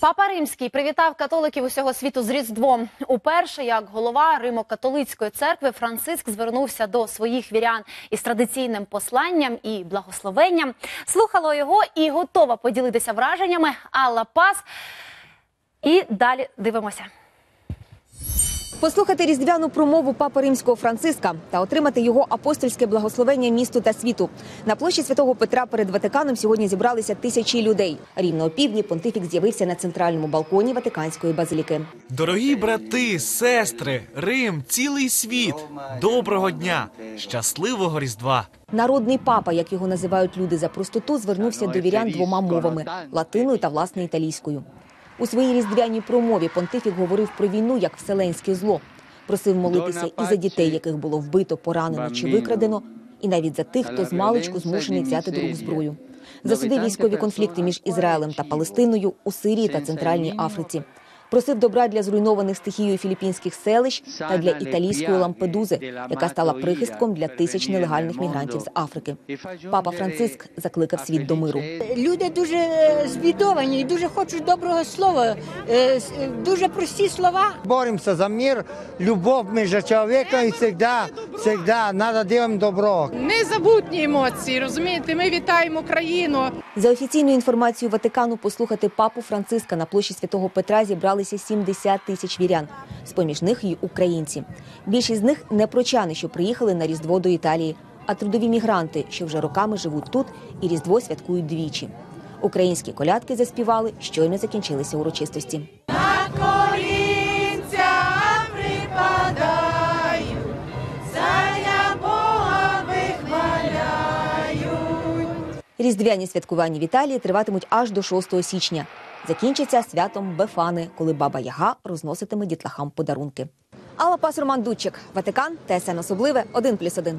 Папа Римський привітав католиків усього світу з Різдвом. Уперше, як голова Римо-католицької церкви, Франциск звернувся до своїх вірян із традиційним посланням і благословенням. Слухала його і готова поділитися враженнями Алла Пас. І далі дивимося. Послухати різдвяну промову папи римського Франциска та отримати його апостольське благословення місту та світу. На площі святого Петра перед Ватиканом сьогодні зібралися тисячі людей. Рівно о півдні понтифік з'явився на центральному балконі Ватиканської базиліки. Дорогі брати, сестри, Рим, цілий світ. Доброго дня, щасливого Різдва. Народний папа, як його називають люди за простоту, звернувся до вірян двома мовами латиною та власне італійською. У своїй різдвяній промові понтифік говорив про війну як вселенське зло, просив молитися і за дітей, яких було вбито, поранено чи викрадено, і навіть за тих, хто з маличку змушений взяти до рук зброю. Засудив військові конфлікти між Ізраїлем та Палестиною у Сирії та Центральній Африці. Просив добра для зруйнованих стихією філіппінських селищ та для італійської лампедузи, яка стала прихистком для тисяч нелегальних мігрантів з Африки. Папа Франциск закликав світ до миру. Люди дуже е, збідовані і дуже хочуть доброго слова, е, е, дуже прості слова. Боремся за мир, любовь между человеком и всегда, всегда надо делать добро. Незабутні емоції, розумієте? Ми вітаємо країну. За офіційною інформацією Ватикану, послухати папу Франциска на площі Святого Петра зібралися 70 тисяч вірян. З поміж них і українці. Більшість з них не прочани, що приїхали на Різдво до Італії, а трудові мігранти, що вже роками живуть тут і Різдво святкують двічі. Українські колядки заспівали, щойно закінчилися урочистості. Різдвяні святкування в Італії триватимуть аж до 6 січня. Закінчиться святом Бефани, коли баба Яга розноситиме дітлахам подарунки. Алла Пас Роман Дудчик, Ватикан, ТСН Особливе, 1+,1.